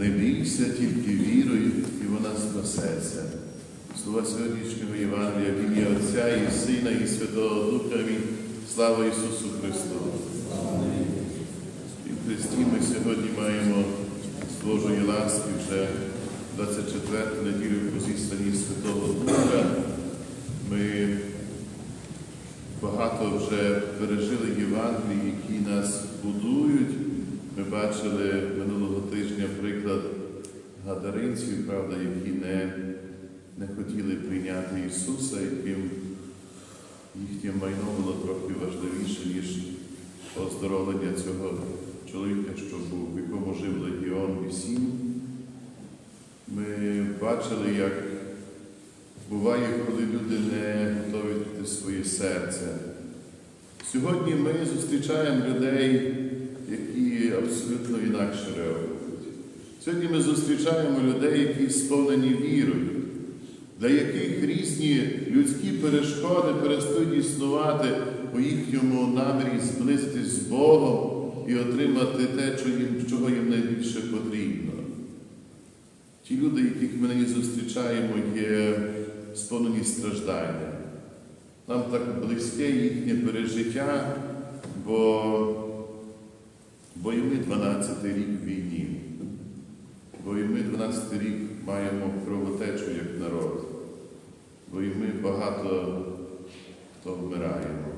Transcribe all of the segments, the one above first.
не бійся, тільки віруй, і вона спасеться. Слова сьогоднішнього Євангелія в ім'я Отця і Сина, і Святого Духа. Амінь. Слава Ісусу Христу! І в Христі ми сьогодні маємо з Божої ласки вже 24 неділю по зісланні Святого Духа. Ми багато вже пережили Євангелії, які нас будують. Ми бачили минулого тижня приклад гадаринців, правда, які не, не хотіли прийняти Ісуса, яким їхнє майно було трохи важливіше, ніж оздоровлення цього чоловіка, що був, в якому жив легіон вісім. Ми бачили, як буває, коли люди не готові відкрити своє серце. Сьогодні ми зустрічаємо людей, які абсолютно інакше реагують. Сьогодні ми зустрічаємо людей, які сповнені вірою, для яких різні людські перешкоди перестають існувати у їхньому намірі зблизитись з Богом і отримати те, чого їм найбільше потрібно. Ті люди, яких ми нині зустрічаємо, є сповнені страждання. Нам так близьке їхнє пережиття, бо, бо і ми 12 рік війні, бо і ми 12 рік маємо кровотечу як народ, бо і ми багато хто вмираємо.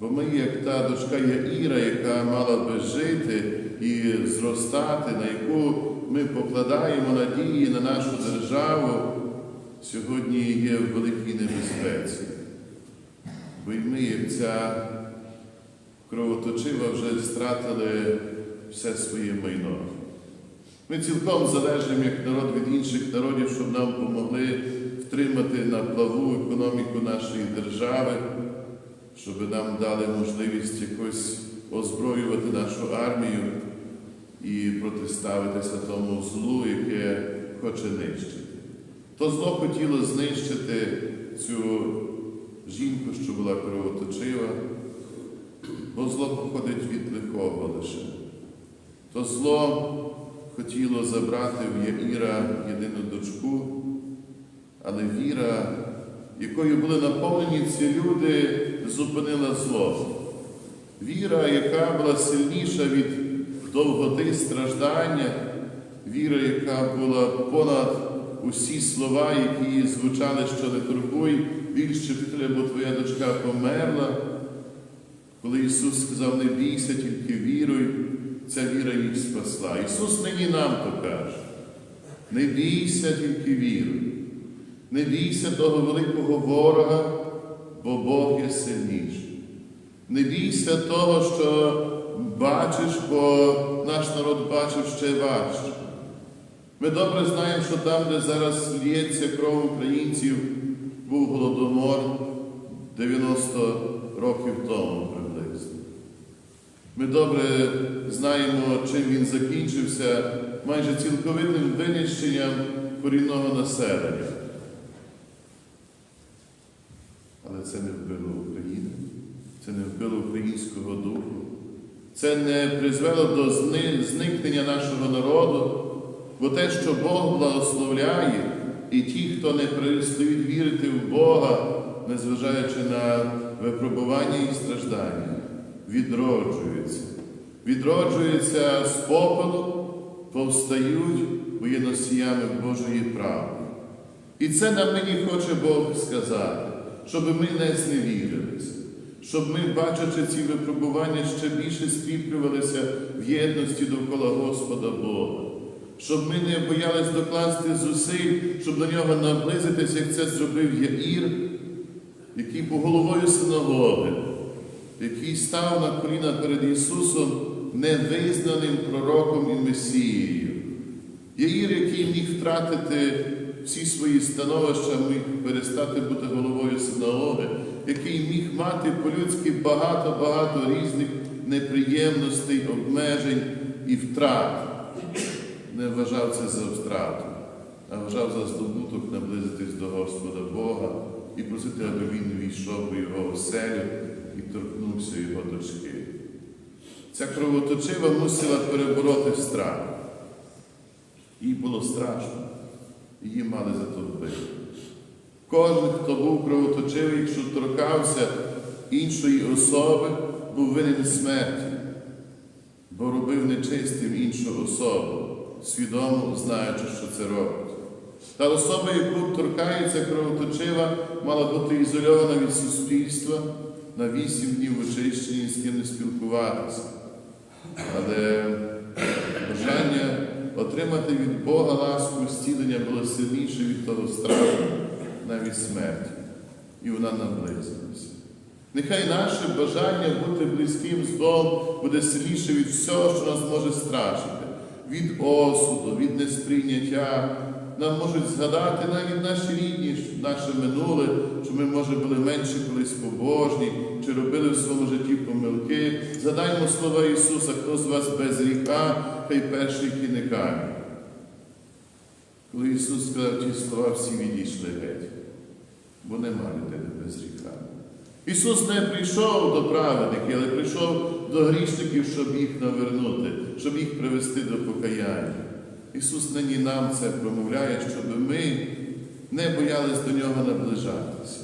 Бо ми, як та дочка Яїра, яка мала би жити і зростати, на яку ми покладаємо надії на нашу державу, сьогодні є в великій небезпеці. Бо й ми, як ця кровоточива, вже стратили все своє майно. Ми цілком залежимо як народ від інших народів, щоб нам допомогли втримати на плаву економіку нашої держави, щоб нам дали можливість якось озброювати нашу армію і протиставитися тому злу, яке хоче нищити. То зло хотіло знищити цю жінку, що була кровоточива, бо зло походить від лихого лише. То зло хотіло забрати в Яїра єдину дочку, але віра, якою були наповнені ці люди, зупинила зло. Віра, яка була сильніша від довготи страждання, віра, яка була понад усі слова, які звучали, що не турбуй, більше бо твоя дочка померла. Коли Ісус сказав, не бійся, тільки віруй, ця віра їх спасла. Ісус нині нам то каже. Не бійся, тільки віруй. Не бійся того великого ворога, бо Бог є сильніший. Не бійся того, що бачиш, бо наш народ бачив ще важче. Ми добре знаємо, що там, де зараз лється кров українців, був голодомор 90 років тому. Ми добре знаємо, чим він закінчився майже цілковитим винищенням корінного населення. Але це не вбило Україну, це не вбило українського духу, це не призвело до зникнення нашого народу. Бо те, що Бог благословляє, і ті, хто не перестають вірити в Бога, незважаючи на випробування і страждання, відроджуються. Відроджуються з попелу, повстають, бо є носіями Божої правди. І це нам нині хоче Бог сказати, щоб ми не зневірилися, щоб ми, бачачи ці випробування, ще більше скріплювалися в єдності довкола Господа Бога щоб ми не боялись докласти зусиль, щоб до нього наблизитись, як це зробив Яїр, який був головою синагоги, який став на коліна перед Ісусом невизнаним пророком і Месією. Яїр, який міг втратити всі свої становища, міг перестати бути головою синагоги, який міг мати по-людськи багато-багато різних неприємностей, обмежень і втрат не вважав це за втрату, а вважав за здобуток наблизитись до Господа Бога і просити, аби він війшов у його оселю і торкнувся його дочки. Ця кровоточива мусила перебороти страх. Їй було страшно. Її мали за то вбити. Кожен, хто був кровоточивий, якщо торкався іншої особи, був винен смерті, бо робив нечистим іншу особу, свідомо знаючи, що це робить. Та особа, яку торкається кровоточива, мала бути ізольована від суспільства на вісім днів в очищенні з ким не спілкуватися. Але бажання отримати від Бога ласку зцілення було сильніше від того страху, навіть смерті. І вона наблизилася. Нехай наше бажання бути близьким з Богом буде сильніше від всього, що нас може страшити, від осуду, від несприйняття. Нам можуть згадати навіть наші рідні, наше минуле, що ми, може, були менше колись побожні, чи робили в своєму житті помилки. Згадаймо слова Ісуса, хто з вас без гріха, хай перший кине камінь. Коли Ісус сказав ті слова, всі відійшли геть, бо нема людини без гріха. Ісус не прийшов до праведників, але прийшов до грішників, щоб їх навернути, щоб їх привести до покаяння. Ісус нині нам це промовляє, щоб ми не боялись до Нього наближатися.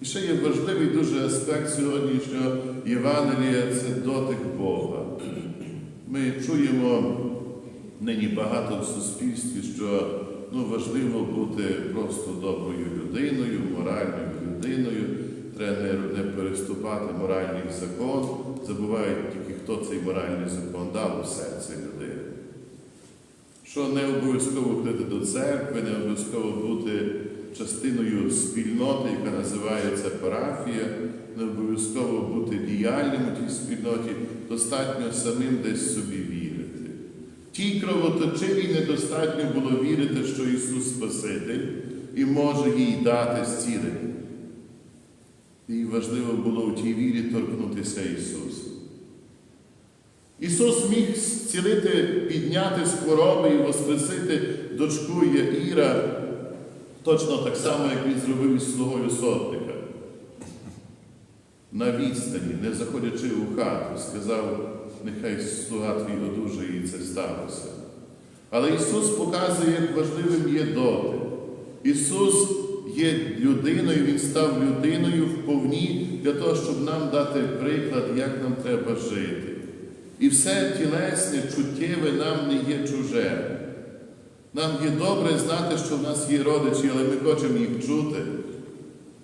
І ще є важливий дуже аспект сьогоднішнього Євангелія це дотик Бога. Ми чуємо нині багато в суспільстві, що ну, важливо бути просто доброю людиною, моральною людиною, треба не, переступати моральний закон, забувають тільки, хто цей моральний закон дав у серце людини. Що не обов'язково ходити до церкви, не обов'язково бути частиною спільноти, яка називається парафія, не обов'язково бути діяльним у тій спільноті, достатньо самим десь собі вірити. Тій кровоточивій недостатньо було вірити, що Ісус Спаситель і може їй дати зцілення. Їй важливо було у тій вірі торкнутися Ісуса. Ісус міг зцілити, підняти з хвороби і воскресити дочку Яїра, точно так само, як він зробив із слугою сотника. На відстані, не заходячи у хату, сказав, нехай слуга твій одужає, і це сталося. Але Ісус показує, як важливим є дотик. Ісус є людиною, Він став людиною вповні для того, щоб нам дати приклад, як нам треба жити. І все тілесне, чуттєве нам не є чуже. Нам є добре знати, що в нас є родичі, але ми хочемо їх чути.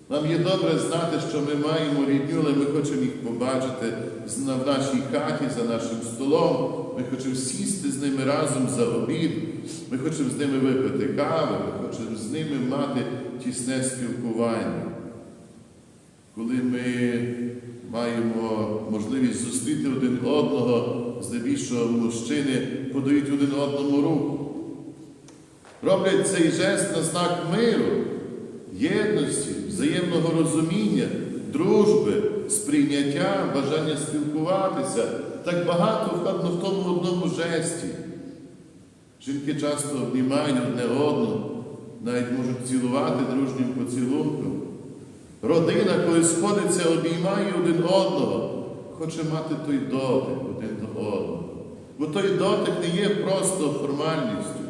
Нам є добре знати, що ми маємо рідню, але ми хочемо їх побачити в нашій хаті, за нашим столом. Ми хочемо сісти з ними разом за обід. Ми хочемо з ними випити кави, ми хочемо з ними мати тісне спілкування. Коли ми маємо можливість зустріти один одного, здебільшого мужчини подають один одному руку. Роблять цей жест на знак миру, єдності, взаємного розуміння, дружби, сприйняття, бажання спілкуватися. Так багато вкладно в тому одному жесті. Жінки часто обнімають одне одного, навіть можуть цілувати дружнім поцілунком. Родина, коли сходиться, обіймає один одного, хоче мати той дотик один до одного. Бо той дотик не є просто формальністю.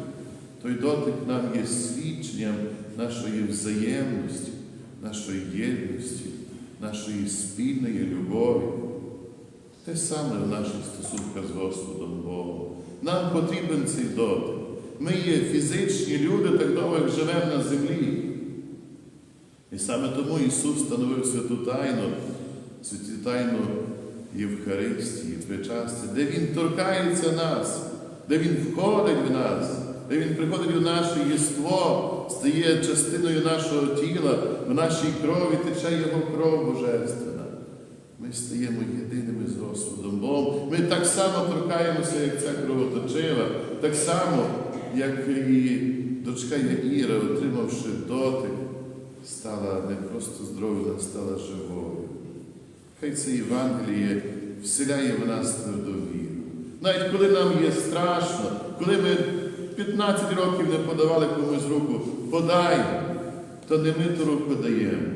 Той дотик нам є свідченням нашої взаємності, нашої єдності, нашої спільної любові. Те саме в наших стосунках з Господом Богом. Нам потрібен цей дотик. Ми є фізичні люди, так довго як живемо на землі. І саме тому Ісус встановив святу тайну, святу тайну Євхаристії, причастя, де Він торкається нас, де Він входить в нас, де Він приходить у наше єство, стає частиною нашого тіла, в нашій крові тече Його кров Божественна. Ми стаємо єдиними з Господом Богом. Ми так само торкаємося, як ця кровоточива, так само, як і дочка Яїра, отримавши дотик, стала не просто здоровою, але стала живою. Хай це Євангеліє вселяє в нас тверду віру. Навіть коли нам є страшно, коли ми 15 років не подавали комусь руку, подай, то не ми ту руку даємо,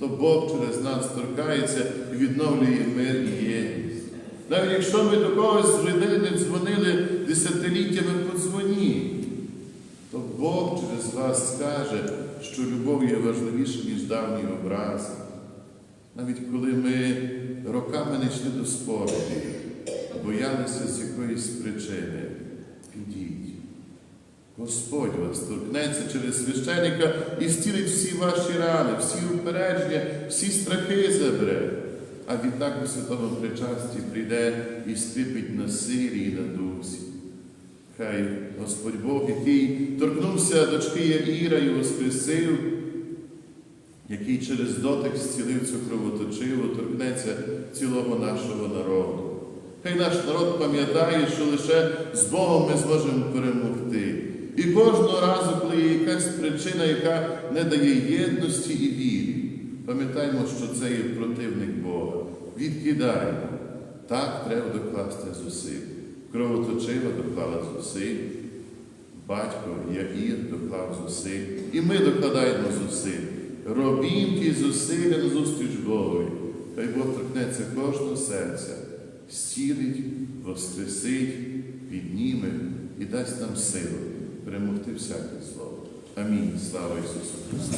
то Бог через нас торкається і відновлює мир і єдність. Навіть якщо ми до когось з людей не дзвонили десятиліттями, подзвоніть. Бог через вас скаже, що любов є важливіша, ніж давні образи. Навіть коли ми роками не йшли до сповіді, боялися з якоїсь причини, підіть. Господь вас торкнеться через священика і зцілить всі ваші рани, всі упередження, всі страхи забере. А відтак у святому причасті прийде і скрипить на силі і на дусі. Хай Господь Бог, який торкнувся дочки Яїра і воскресив, який через дотик зцілив цю кровоточиву, торкнеться цілого нашого народу. Хай наш народ пам'ятає, що лише з Богом ми зможемо перемогти. І кожного разу, коли є якась причина, яка не дає єдності і вірі, пам'ятаємо, що це є противник Бога. Відкидаємо. Так треба докласти зусиль. Кровоточива доклала зусиль, батько Яїр доклав зусиль, і ми докладаємо зусиль. Робім ті зусилля на зустріч Богові. Хай Бог торкнеться кожного серця, зцілить, воскресить, підніме і дасть нам силу перемогти всяке зло. Амінь. Слава Ісусу Христу!